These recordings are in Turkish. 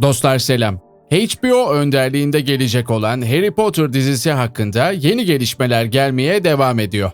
Dostlar selam. HBO önderliğinde gelecek olan Harry Potter dizisi hakkında yeni gelişmeler gelmeye devam ediyor.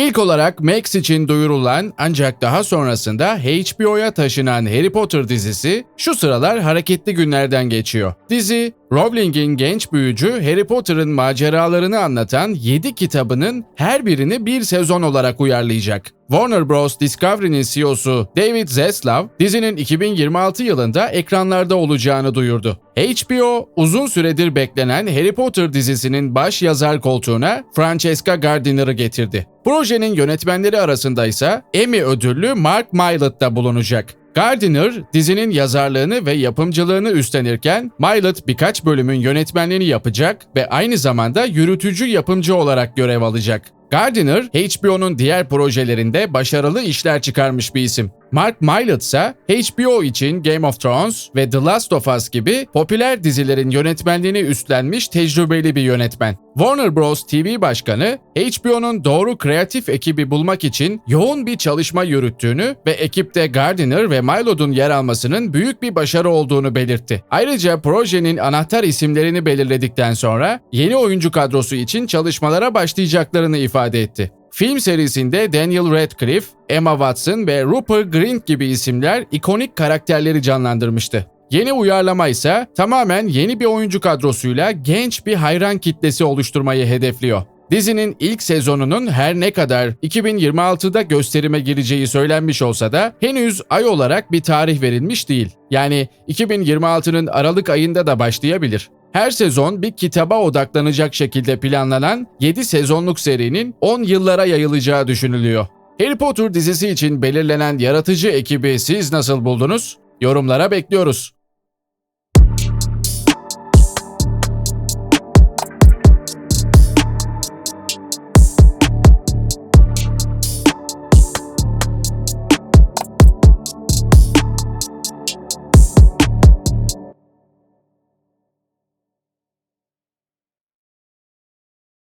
İlk olarak Max için duyurulan ancak daha sonrasında HBO'ya taşınan Harry Potter dizisi şu sıralar hareketli günlerden geçiyor. Dizi, Rowling'in genç büyücü Harry Potter'ın maceralarını anlatan 7 kitabının her birini bir sezon olarak uyarlayacak. Warner Bros. Discovery'nin CEO'su David Zaslav, dizinin 2026 yılında ekranlarda olacağını duyurdu. HBO, uzun süredir beklenen Harry Potter dizisinin baş yazar koltuğuna Francesca Gardiner'ı getirdi. Projenin yönetmenleri arasında ise Emmy ödüllü Mark Mylod da bulunacak. Gardiner, dizinin yazarlığını ve yapımcılığını üstlenirken, Mylod birkaç bölümün yönetmenliğini yapacak ve aynı zamanda yürütücü yapımcı olarak görev alacak. Gardiner, HBO'nun diğer projelerinde başarılı işler çıkarmış bir isim. Mark Mylod ise HBO için Game of Thrones ve The Last of Us gibi popüler dizilerin yönetmenliğini üstlenmiş tecrübeli bir yönetmen. Warner Bros. TV Başkanı, HBO'nun doğru kreatif ekibi bulmak için yoğun bir çalışma yürüttüğünü ve ekipte Gardiner ve Mylod'un yer almasının büyük bir başarı olduğunu belirtti. Ayrıca projenin anahtar isimlerini belirledikten sonra yeni oyuncu kadrosu için çalışmalara başlayacaklarını ifade etti. Film serisinde Daniel Radcliffe, Emma Watson ve Rupert Grint gibi isimler ikonik karakterleri canlandırmıştı. Yeni uyarlama ise tamamen yeni bir oyuncu kadrosuyla genç bir hayran kitlesi oluşturmayı hedefliyor. Dizinin ilk sezonunun her ne kadar 2026'da gösterime gireceği söylenmiş olsa da henüz ay olarak bir tarih verilmiş değil. Yani 2026'nın Aralık ayında da başlayabilir. Her sezon bir kitaba odaklanacak şekilde planlanan 7 sezonluk serinin 10 yıllara yayılacağı düşünülüyor. Harry Potter dizisi için belirlenen yaratıcı ekibi siz nasıl buldunuz? Yorumlara bekliyoruz.